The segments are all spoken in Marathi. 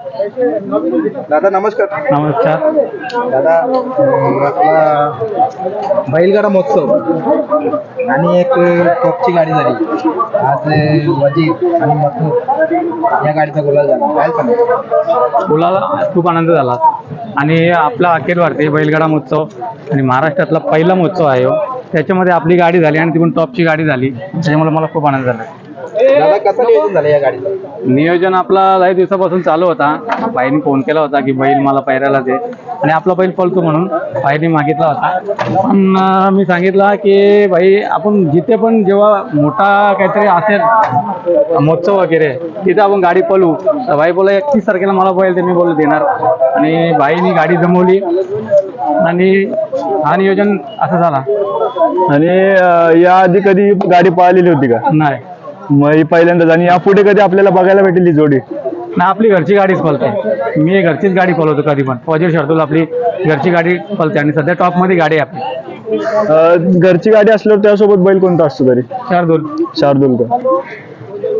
दादा नमस्कार. नमस्कार. दादा आपला बैलगाडा महोत्सव आणि एक टॉपची गाडी झाली. आज अं, वजीर आणि मथुर या गाडीचा गुलाल झाला. काय सांगा? मुलाला खूप आनंद झाला. आणि आपला अखिल भारतीय बैलगाडा महोत्सव आणि महाराष्ट्रातला पहिला महोत्सव आहे हो. त्याच्यामध्ये आपली गाडी झाली आणि ती पण टॉपची गाडी झाली. त्याच्यामुळे मला खूप आनंद झाला. दादा कसं नियोजन झालं या गाडीचं? नियोजन आपला लई दिवसापासून चालू होता. बाईने फोन केला होता की बैल मला पायऱ्याला दे. आणि आपला बैल पळतो म्हणून बाईने मागितला होता. पण अं, मी सांगितलं की बाई आपण जिथे पण जेव्हा मोठा काहीतरी असेल महोत्सव वगैरे तिथे आपण गाडी पळू. तर बाई बोला एकतीस तारखेला मला बैल ते मी बोललो देणार. आणि बाईनी गाडी जमवली. आणि हा नियोजन असं झाला. आणि अं, या आधी कधी गाडी पळालेली होती का? नाही. मग ही पहिल्यांदाच आणि यापुढे कधी आपल्याला बघायला भेटेल ही जोडी? ना आपली घरची गाडीच पळते. मी घरचीच गाडी पळवतो कधी पण. वजीर शर्दूल आपली घरची गाडी पळते आणि सध्या टॉपमध्ये गाडी आहे आपली. अं, घरची गाडी असल्यावर त्यासोबत बैल कोणता असतो तरी? शार्दूल. शार्दूल का?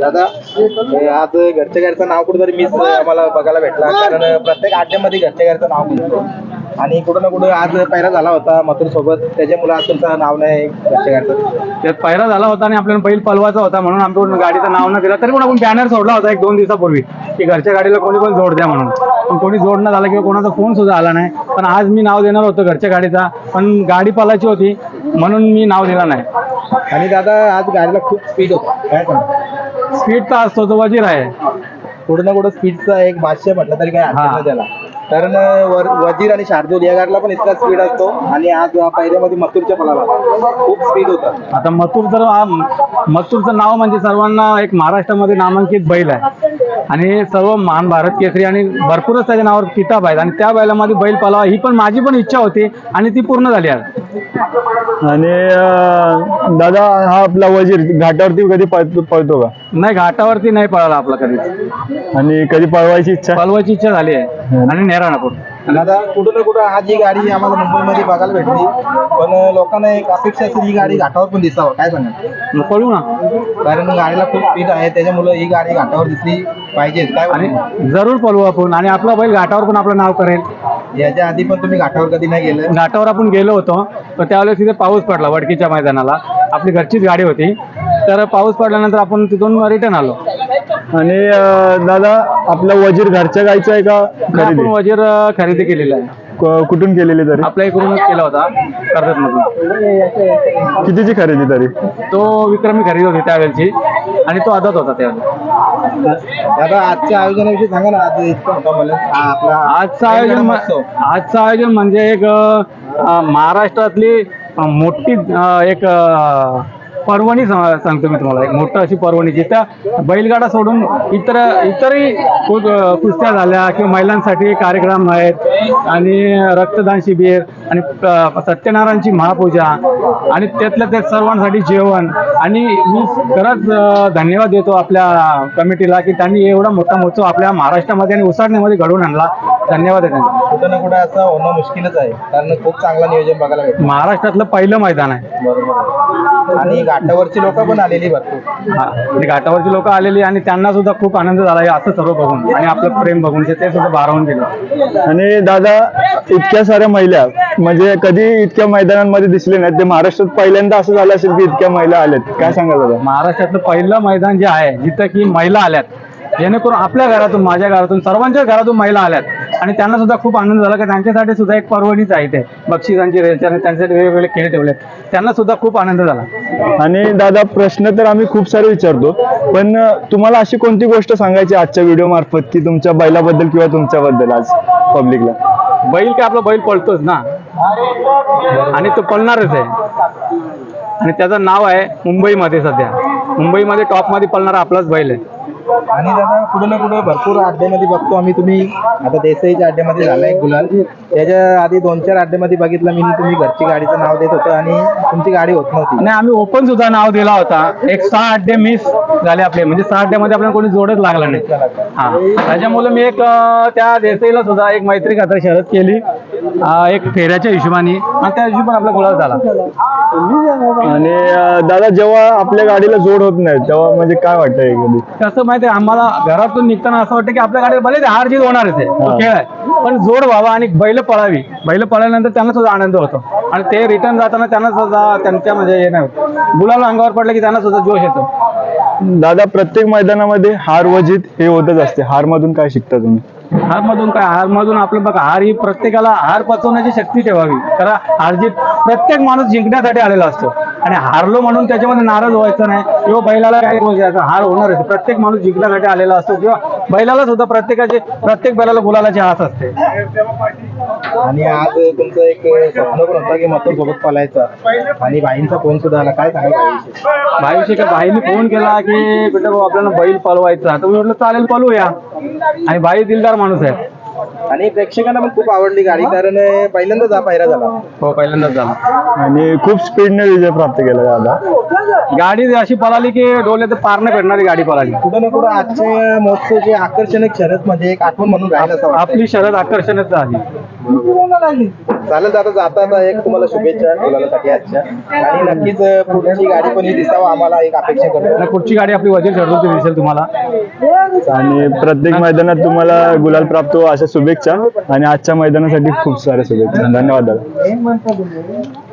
दादा आज घरच्या गाडीचं नाव कुठेतरी मिस आम्हाला बघायला भेटला. कारण प्रत्येक आड्यामध्ये घरच्या गाडीचं नाव मिळतं आणि कुठं ना कुठं आज पहिला झाला होता मथुर सोबत. त्याच्यामुळे आज तुमचं नाव नाही घरच्या गाडीचं त्यात पायरा झाला होता आणि आपल्याला बैल पळवायचा होता म्हणून आमच्याकडून गाडीचं नाव न दिलं तरी पण आपण बॅनर सोडला होता एक दोन दिवसापूर्वी की घरच्या गाडीला कोणी पण जोड द्या म्हणून. पण कोणी जोड न झाला किंवा कोणाचा फोन सुद्धा आला नाही. पण आज मी नाव देणार होतो घरच्या गाडीचा. पण गाडी पळायची होती म्हणून मी नाव दिलं नाही. आणि दादा आज गाडीला खूप स्पीड होता. काय स्पीड तर असतो तो वजीर आहे. कुठं ना कुठं स्पीडचा एक भाष्य म्हटलं तरी हा. अर्थ नाही त्याला. कारण वजीर आणि शार्दूल या गाडीला पण इतका स्पीड असतो आणि आज पहिल्यामध्ये मथुरच्या पलाला. खूप स्पीड होता. आता मथुर तर हा- मथुरचं नाव म्हणजे सर्वांना एक महाराष्ट्रामध्ये नामांकित बैल आहे. आणि सर्व महान भारत केसरी आणि भरपूरच त्याच्या नावावर किताब आहेत. आणि त्या बैलामध्ये बैल पलावा ही पण माझी पण इच्छा होती आणि ती पूर्ण झाली आज. आणि दादा हा आपला वजीर घाटावरती कधी पळतो पळतो का? नाही घाटावरती नाही पळाला आपला कधीच. आणि कधी पळवायची इच्छा? पळवायची इच्छा झाली आहे. आणि नेराणा पण दादा कुठं ना कुठं आज ही गाडी आम्हाला मुंबईमध्ये बघायला भेटली. पण लोकांना एक अपेक्षा असेल ही गाडी घाटावर पण दिसावं. काय सांगा मग पळू ना. कारण गाडीला खूप स्पीड आहे त्याच्यामुळे ही गाडी घाटावर दिसली पाहिजे. काय आणि? जरूर पळवू आपण. आणि आपला बैल घाटावर पण आपलं नाव करेल. याच्या आधी पण तुम्ही घाटावर कधी नाही गेलं. घाटावर आपण गेलो होतो तर त्यावेळेस तिथे पाऊस पडला वडकीच्या मैदानाला. आपली घरचीच गाडी होती. तर पाऊस पडल्यानंतर आपण तिथून रिटर्न आलो. आणि दादा आपला वजीर घरच्या गायचा आहे का आपण खरेदी? वजीर अं, खरेदी केलेला आहे. क- कुठून केलेली तरी? आपल्या इकडूनच केला होता कर्जत मधून कितीची खरेदी तरी? तो विक्रमी खरेदी होती त्यावेळेची आणि तो आदत होता त्यावेळेस दादा आजच्या आयोजनाविषयी सांगा ना आज इतकं होता मला. हा आपला आजचं आयोजन म-. आजचं आयोजन म्हणजे एक अं, महाराष्ट्रातली अं, मोठी अं, एक अं, पर्वणी सांगतो मी तुम्हाला. एक मोठं अशी पर्वणी जिथं बैलगाडा सोडून इतर इतरही कुस्त्या झाल्या किंवा महिलांसाठी कार्यक्रम आहेत आणि रक्तदान शिबिर आणि सत्यनारायणची महापूजा आणि त्यातल्या त्यात सर्वांसाठी जेवण. आणि मी खरंच धन्यवाद देतो आपल्या कमिटीला की त्यांनी एवढा मोठा महोत्सव आपल्या महाराष्ट्रामध्ये आणि उसाडण्यामध्ये घडवून आणला. धन्यवाद आहे त्यांचा. कुठं ना कुठं असं होणं मुश्किलच आहे. कारण खूप चांगलं नियोजन बघायला भेटलं महाराष्ट्रातलं पहिलं मैदान आहे. बरोबर आणि घाटावरची लोक पण आलेली भरपूर. हा. आणि घाटावरची लोक आलेली आणि त्यांना सुद्धा खूप आनंद झाला हे असं सर्व बघून आणि आपलं प्रेम बघून ते ते सुद्धा भारावून गेलं. आणि दादा इतक्या साऱ्या महिला म्हणजे कधी इतक्या मैदानांमध्ये दिसले नाहीत. ते महाराष्ट्रात पहिल्यांदा असं झालं असेल की इतक्या महिला आल्यात. काय सांगा दादा? महाराष्ट्रातलं पहिलं मैदान जे आहे जिथं की महिला आल्यात. जेणेकरून आपल्या घरातून माझ्या घरातून सर्वांच्या घरातून महिला आल्यात. आणि त्यांना सुद्धा खूप आनंद झाला की त्यांच्यासाठी सुद्धा एक पर्वणीच आहे ते बक्षिसांची त्यांच्यासाठी वेगवेगळे खेळ ठेवलेत. त्यांना सुद्धा खूप आनंद झाला. आणि दादा प्रश्न तर आम्ही खूप सारे विचारतो. पण तुम्हाला अशी कोणती गोष्ट सांगायची आजच्या व्हिडिओ मार्फत की तुमच्या बैलाबद्दल किंवा तुमच्याबद्दल आज पब्लिकला बैल काय आपला बैल पळतोच ना. आणि तो पळणारच आहे. आणि त्याचं नाव आहे मुंबईमध्ये सध्या. मुंबईमध्ये टॉपमध्ये पळणारा आपलाच बैल आहे. आणि दादा कुठं ना कुठं भरपूर अड्ड्यामध्ये बघतो आम्ही तुम्ही. आता देसाईच्या अड्ड्यामध्ये झाला एक गुलाल. त्याच्या आधी दोन चार अड्ड्यामध्ये बघितलं मी तुम्ही घरची गाडीचं नाव देत होतं आणि तुमची गाडी होत नव्हती. आणि आम्ही ओपन सुद्धा नाव दिला होता. एक सहा अड्डे मिस झाले आपले. म्हणजे सहा अड्ड्यामध्ये आपल्याला कोणी जोडच लागला नाही. हा. त्याच्यामुळे मी एक अं, त्या देसाईला सुद्धा एक मैत्री खातर शरद केली. अं, एक फेऱ्याच्या हिशोबाने. आणि त्या हिशोबाने आपला गुलाब झाला. आणि अं, दादा जेव्हा आपल्या गाडीला जोड होत नाही तेव्हा म्हणजे काय वाटतंय कधी? कसं माहिती आहे आम्हाला घरातून निघताना असं वाटतं की आपल्या गाडीवर भले ते हार जीत होणारच आहे तो. खेळ आहे. पण जोड व्हावा आणि बैल पळावी. बैल पळाल्यानंतर त्यांना सुद्धा आनंद होतो. आणि ते रिटर्न जाताना त्यांना सुद्धा त्यांच्या म्हणजे हे नाही होत. गुलाल अंगावर पडलं की त्यांना सुद्धा जोश येतो. दादा प्रत्येक मैदानामध्ये हार व जीत हे होतच असते. हार मधून काय शिकता तुम्ही? हार मधून काय? हार मधून आपलं बघा हार ही प्रत्येकाला हार पचवण्याची शक्ती ठेवावी. कारण हारजीत प्रत्येक माणूस जिंकण्यासाठी आलेला असतो. आणि हारलो म्हणून त्याच्यामध्ये नाराज व्हायचं नाही. किंवा बैलाला काय बोलायचं हार होणार आहे. प्रत्येक माणूस जिंकण्यासाठी आलेला असतो. किंवा बैलाला सुद्धा प्रत्येकाचे प्रत्येक बैलाला गुलालाची हात असते. आणि आज तुमचं एक स्वप्न पण होतं की मथुर सोबत पळायचं आणि बाईंचा फोन सुद्धा आला. काय सांगा बाईविषयी? का भाईने फोन केला की बेटा भाऊ आपल्याला बैल पळवायचा तर मी म्हटलं चालेल पळवूया. आणि भाई दिलदार माणूस आहे. आणि प्रेक्षकांना पण खूप आवडली गाडी कारण पहिल्यांदाच हा पायरा झाला. हो पहिल्यांदाच झाला. आणि खूप स्पीडने विजय प्राप्त केला दादा. गाडी अशी पळाली की डोल्यात पार नाही भेटणारी गाडी पळाली. कुठं ना कुठं आजचे मोठं जे आकर्षण एक शर्यत मध्ये एक आठवण म्हणून राहिलं. आपली शरद आकर्षणच झाली चालेल आता जाता आता एक तुम्हाला शुभेच्छा गुलालासाठी आजच्या. आणि नक्कीच पुढची गाडी पण ही दिसावं आम्हाला एक अपेक्षा करतो. आणि पुढची गाडी आपली वजीर ठरवून दिसेल तुम्हाला. आणि प्रत्येक मैदानात तुम्हाला गुलाल प्राप्त हो अशा शुभेच्छा आणि आजच्या मैदानासाठी खूप साऱ्या शुभेच्छा. धन्यवाद दादा.